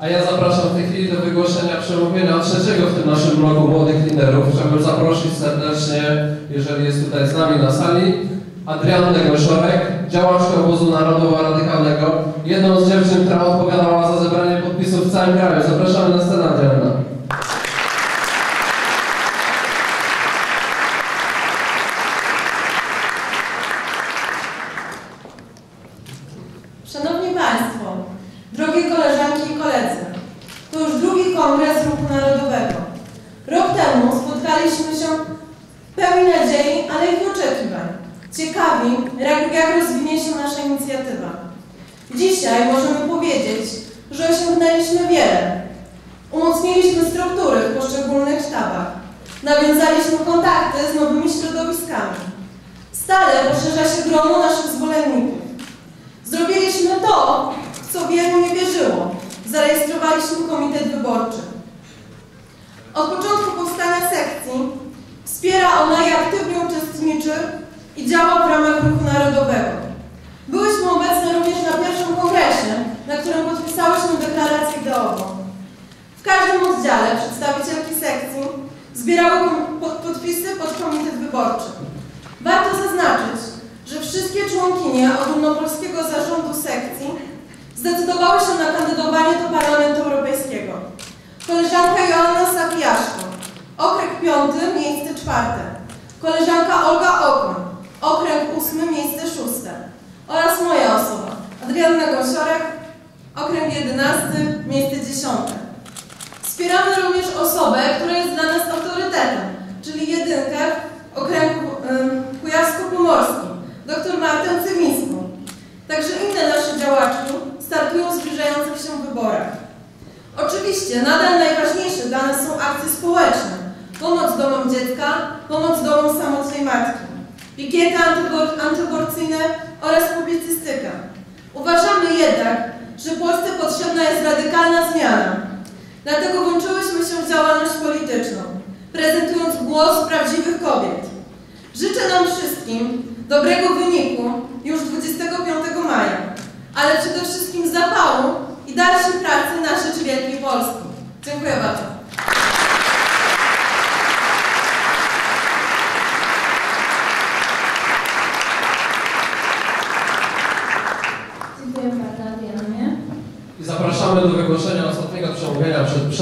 A ja zapraszam w tej chwili do wygłoszenia przemówienia trzeciego w tym naszym bloku młodych liderów. Chciałbym zaprosić serdecznie, jeżeli jest tutaj z nami na sali, Adriannę Goszorek, działaczkę obozu narodowo-radykalnego, jedną z dziewczyn, która odpowiadała za zebranie podpisów w całym kraju. Zapraszamy na scenę, Adrianna. Szanowni drogie koleżanki i koledzy, to już drugi kongres Ruchu Narodowego. Rok temu spotkaliśmy się pełni nadziei, ale i oczekiwań. Ciekawi, jak, jak rozwinie się nasza inicjatywa. Dzisiaj możemy powiedzieć, że osiągnęliśmy wiele. Umocniliśmy struktury w poszczególnych sztabach. Nawiązaliśmy kontakty z nowymi środowiskami. Stale poszerza się grono naszych zwolenników. Zrobiliśmy to, co wielu nie. Zarejestrowaliśmy komitet wyborczy. Od początku powstania sekcji wspiera ona i aktywnie uczestniczy i działa w ramach Ruchu Narodowego. Byłyśmy obecne również na pierwszym kongresie, na którym podpisałyśmy deklarację ideową. W każdym oddziale przedstawicielki sekcji zbierały podpisy pod komitet wyborczy. Warto zaznaczyć, że wszystkie członkinie ogólnopolskiego zarządu sekcji zdecydowały się na kandydowanie do Parlamentu Europejskiego. Koleżanka Joanna Sabijaszko, okręg piąty, miejsce czwarte. Koleżanka Olga Okoń, okręg ósmy, miejsce szóste. Oraz moja osoba, Adrianna Gąsiorek, okręg jedenasty, miejsce dziesiąte. Wspieramy również osobę, która jest dla nas autorytetem, Oczywiście nadal najważniejsze dla nas są akcje społeczne, pomoc domom dziecka, pomoc domom samotnej matki, pikiety antyaborcyjne oraz publicystyka. Uważamy jednak, że Polsce potrzebna jest radykalna zmiana. Dlatego włączyłyśmy się w działalność polityczną, prezentując głos prawdziwych kobiet. Życzę nam wszystkim dobrego wyniku już 25 maja, Polską. Dziękuję bardzo. Dziękuję bardzo, Adrianie. I zapraszamy do wygłoszenia ostatniego przemówienia przed przerwą.